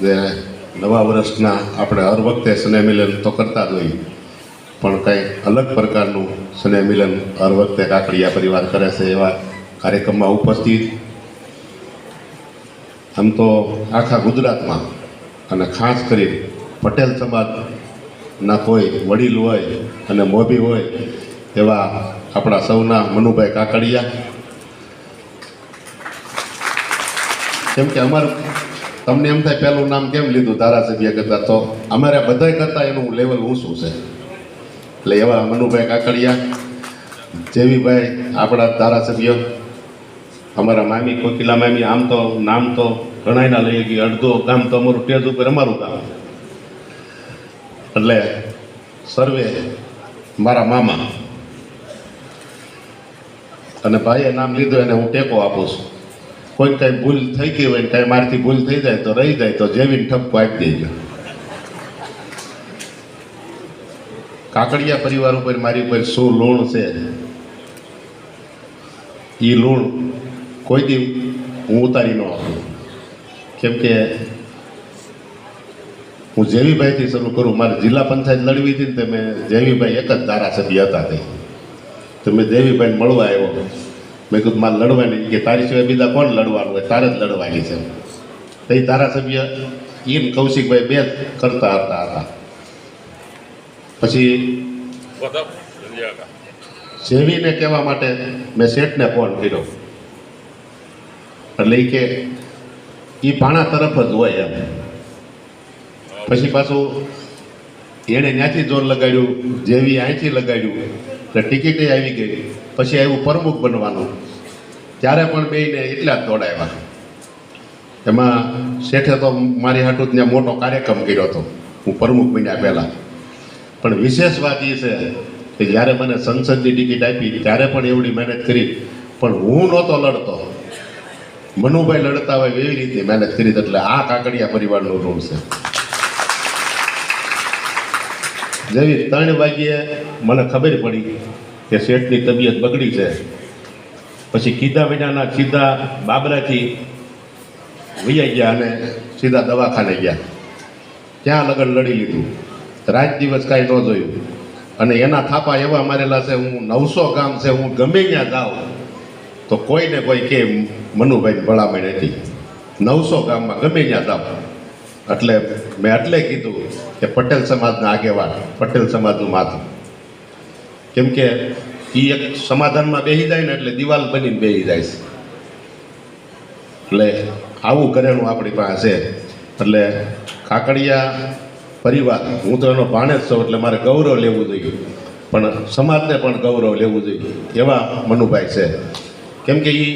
ને નવા વર્ષના આપણે હર વખતે સ્નેહ મિલન તો કરતા જ હોઈએ. પણ કંઈ અલગ પ્રકારનું સ્નેહ મિલન હર વખતે કાકડિયા પરિવાર કરે છે એવા કાર્યક્રમમાં ઉપસ્થિત. આમ તો આખા ગુજરાતમાં અને ખાસ કરી પટેલ સમાજના કોઈ વડીલ હોય અને મોભી હોય એવા આપણા સૌના મનુભાઈ કાકડિયા. કેમ કે અમારું તમને એમ થાય પહેલું નામ કેમ લીધું ધારાસભ્ય કરતાં? તો અમારે બધાય કરતાં એનું લેવલ ઊંચું છે. એટલે એવા મનુભાઈ કાકડિયા, જેવીભાઈ આપણા ધારાસભ્ય, અમારા મામી, કોકિલા મામી, આમ તો, નામ તો ઘણાયના લઈએ કે અડધો ગામ તો અમારું ટેજ ઉપર અમારું ગામ એટલે સર્વે મારા મામા. અને ભાઈએ નામ લીધું, એને હું ટેકો આપું છું. કોઈ કાંઈ ભૂલ થઈ ગઈ હોય કાંઈ મારથી ભૂલ થઈ જાય તો રહી જાય તો જેવીને ઠપકો આપી દેજો. કાકડિયા પરિવાર ઉપર મારી ઉપર શું લૂણ છે? એ લોણ કોઈ દી હું ઉતારી ન આપું કેમ કે હું જેવીભાઈથી શરૂ કરું, મારે જિલ્લા પંચાયત લડવી હતી ને તે મેં જેવીભાઈ એક જ ધારાસભ્ય હતા તે. તો મેં મળવા આવ્યો. મેં કીધું, મારે લડવાની. કે, તારી સિવાય બીજા કોણ લડવાનું હોય? તારે જ લડવાની છે. તો એ ધારાસભ્ય એમ કૌશિકભાઈ બે કરતા હતા હતા. પછી જેવીને કહેવા માટે મેં શેઠને ફોન કર્યો. એટલે એ કે એ ભાણા તરફ જ હોય એમ. પછી પાછું એણે ત્યાંથી જોર લગાડ્યું જેવી અહીંથી લગાડ્યું, એટલે ટિકિટે આવી ગઈ. પછી આવ્યું પ્રમુખ બનવાનું. ત્યારે પણ બેને એટલા જ દોડાવ્યા. એમાં શેઠે તો મારી હાટું ત્યાં મોટો કાર્યક્રમ કર્યો હતો. હું પ્રમુખ બન્યા પહેલાં. પણ વિશેષ વાત એ છે કે જ્યારે મને સંસદની ટિકિટ આપી, ત્યારે પણ એવડી મહેનત કરી. પણ હું નહોતો લડતો. મનુભાઈ લડતા હોય એવી રીતે મહેનત કરી એટલે આ કાકડિયા પરિવારનો ઋણ છે. જેવી ત્રણ વાગ્યે મને ખબર પડી કે શેઠની તબિયત બગડી છે. પછી કીધા વિનાના સીધા બાબરાથી વૈયા ગયા અને સીધા દવાખાને ગયા. ત્યાં લગન લડી લીધું. રાત દિવસ કાંઈ ન જોયું. અને એના થાપા એવા મારેલા છે, હું નવસો ગામ છે, હું ગમે ત્યાં જાઉં. તો કોઈને કોઈ કે, મનુભાઈ, ભલામણ હતી નવસો ગામમાં ગમે ત્યાં જાઉં એટલે મેં એટલે કીધું કે પટેલ સમાજના આગેવાન, પટેલ સમાજનું માથું. કેમ કે એ એક સમાધાનમાં બેસી જાય ને એટલે દિવાલ બનીને બેસી જાય છે. એટલે આવું કરેલું આપણી પાસે એટલે કાકડિયા પરિવાર, હું તો એનો ભાણે જ છું, એટલે મારે ગૌરવ લેવું જોઈએ. પણ સમાજને પણ ગૌરવ લેવું જોઈએ, એવા મનુભાઈ છે. કેમ કે એ